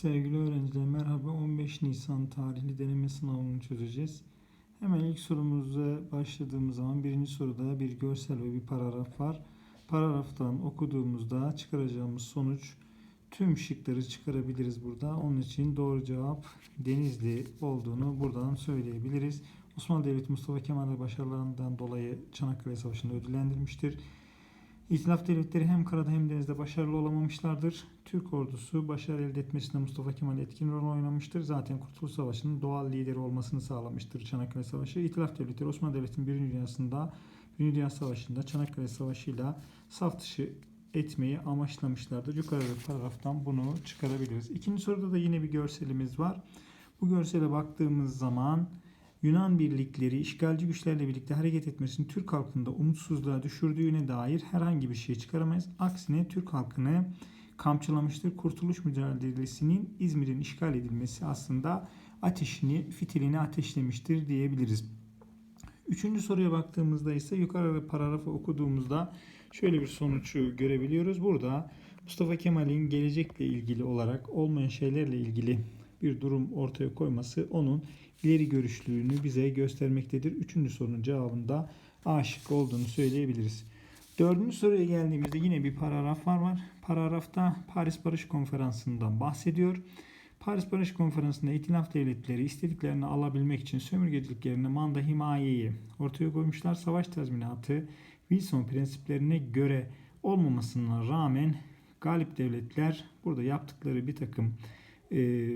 Sevgili öğrenciler merhaba 15 Nisan tarihli deneme sınavını çözeceğiz. Hemen ilk sorumuza başladığımız zaman birinci soruda bir görsel ve bir paragraf var. Paragraftan okuduğumuzda çıkaracağımız sonuç tüm şıkları çıkarabiliriz burada. Onun için doğru cevap Denizli olduğunu buradan söyleyebiliriz. Osmanlı Devleti Mustafa Kemal'e başarılarından dolayı Çanakkale Savaşı'nda ödüllendirmiştir. İtilaf devletleri hem karada hem denizde başarılı olamamışlardır. Türk ordusu başarı elde etmesinde Mustafa Kemal etkin rol oynamıştır. Zaten Kurtuluş Savaşı'nın doğal lideri olmasını sağlamıştır Çanakkale Savaşı. İtilaf devletleri Osmanlı Devleti'nin Birinci Dünyası'nda Birinci Dünya Savaşı'nda Çanakkale Savaşı'yla saf dışı etmeyi amaçlamışlardır. Yukarıdaki paragraftan bunu çıkarabiliriz. İkinci soruda da yine bir görselimiz var. Bu görsele baktığımız zaman Yunan birlikleri işgalci güçlerle birlikte hareket etmesini Türk halkında umutsuzluğa düşürdüğüne dair herhangi bir şey çıkaramayız. Aksine Türk halkını kamçılamıştır. Kurtuluş mücadelesinin İzmir'in işgal edilmesi aslında ateşini, fitilini ateşlemiştir diyebiliriz. Üçüncü soruya baktığımızda ise yukarı paragrafı okuduğumuzda şöyle bir sonucu görebiliyoruz. Burada Mustafa Kemal'in gelecekle ilgili olarak olmayan şeylerle ilgili bir durum ortaya koyması onun ileri görüşlülüğünü bize göstermektedir. Üçüncü sorunun cevabında A olduğunu söyleyebiliriz. Dördüncü soruya geldiğimizde yine bir paragraf var. var. Paragrafta Paris Barış Konferansı'ndan bahsediyor. Paris Barış Konferansı'nda itilaf devletleri istediklerini alabilmek için sömürgecilik yerine manda himayeyi ortaya koymuşlar. Savaş tazminatı Wilson prensiplerine göre olmamasına rağmen galip devletler burada yaptıkları bir takım e,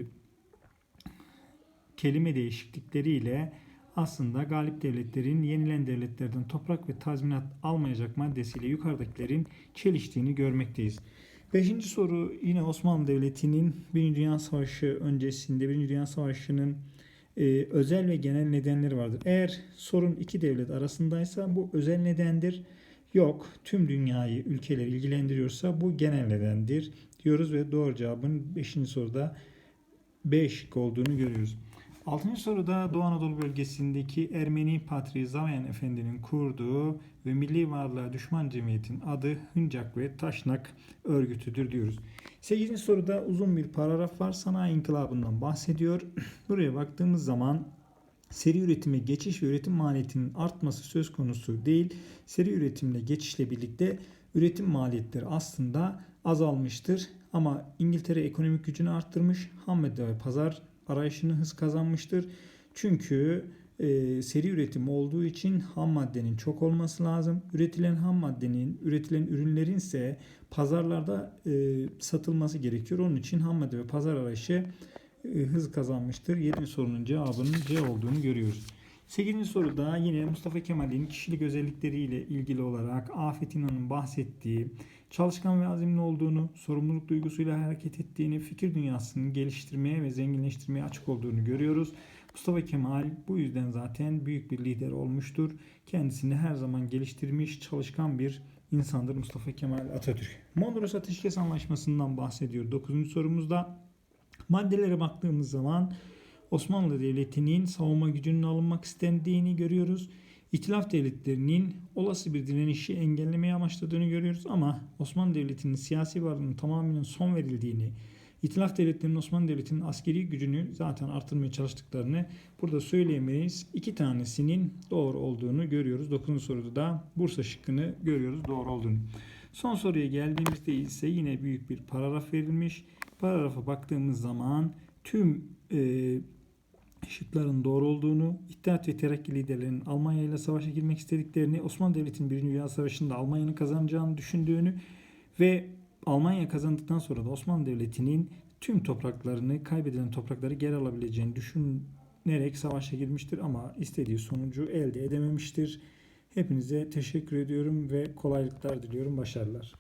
kelime değişiklikleriyle aslında galip devletlerin yenilen devletlerden toprak ve tazminat almayacak maddesiyle yukarıdakilerin çeliştiğini görmekteyiz. Beşinci soru yine Osmanlı Devleti'nin Birinci Dünya Savaşı öncesinde Birinci Dünya Savaşı'nın e, özel ve genel nedenleri vardır. Eğer sorun iki devlet arasındaysa bu özel nedendir. Yok tüm dünyayı ülkeler ilgilendiriyorsa bu genel nedendir diyoruz ve doğru cevabın 5. soruda B şık olduğunu görüyoruz. Altıncı soruda Doğu Anadolu bölgesindeki Ermeni Patriği Zavayan Efendi'nin kurduğu ve milli varlığa düşman cemiyetin adı Hıncak ve Taşnak örgütüdür diyoruz. Sekizinci soruda uzun bir paragraf var. Sanayi inkılabından bahsediyor. Buraya baktığımız zaman seri üretime geçiş ve üretim maliyetinin artması söz konusu değil. Seri üretimle geçişle birlikte üretim maliyetleri aslında azalmıştır. Ama İngiltere ekonomik gücünü arttırmış, ham ve pazar arayışını hız kazanmıştır. Çünkü e, seri üretim olduğu için ham maddenin çok olması lazım. Üretilen ham maddenin, üretilen ürünlerin ise pazarlarda e, satılması gerekiyor. Onun için ham madde ve pazar arayışı e, hız kazanmıştır. 7. sorunun cevabının C olduğunu görüyoruz. 8. soruda yine Mustafa Kemal'in kişilik özellikleriyle ilgili olarak Afet İnan'ın bahsettiği, çalışkan ve azimli olduğunu, sorumluluk duygusuyla hareket ettiğini, fikir dünyasını geliştirmeye ve zenginleştirmeye açık olduğunu görüyoruz. Mustafa Kemal bu yüzden zaten büyük bir lider olmuştur. Kendisini her zaman geliştirmiş, çalışkan bir insandır Mustafa Kemal Atatürk. Mondros Ateşkes Anlaşması'ndan bahsediyor 9. sorumuzda. Maddelere baktığımız zaman Osmanlı Devleti'nin savunma gücünün alınmak istendiğini görüyoruz. İtilaf devletlerinin olası bir direnişi engellemeye amaçladığını görüyoruz ama Osmanlı Devleti'nin siyasi varlığının tamamının son verildiğini, İtilaf devletlerinin Osmanlı Devleti'nin askeri gücünü zaten artırmaya çalıştıklarını burada söyleyemeyiz. İki tanesinin doğru olduğunu görüyoruz. Dokuzuncu soruda da Bursa şıkkını görüyoruz doğru olduğunu. Son soruya geldiğimizde ise yine büyük bir paragraf verilmiş. Paragrafa baktığımız zaman tüm e, şıkların doğru olduğunu, İttihat ve Terakki liderlerinin Almanya ile savaşa girmek istediklerini, Osmanlı Devleti'nin Birinci Dünya Savaşı'nda Almanya'nın kazanacağını düşündüğünü ve Almanya kazandıktan sonra da Osmanlı Devleti'nin tüm topraklarını, kaybedilen toprakları geri alabileceğini düşünerek savaşa girmiştir ama istediği sonucu elde edememiştir. Hepinize teşekkür ediyorum ve kolaylıklar diliyorum, başarılar.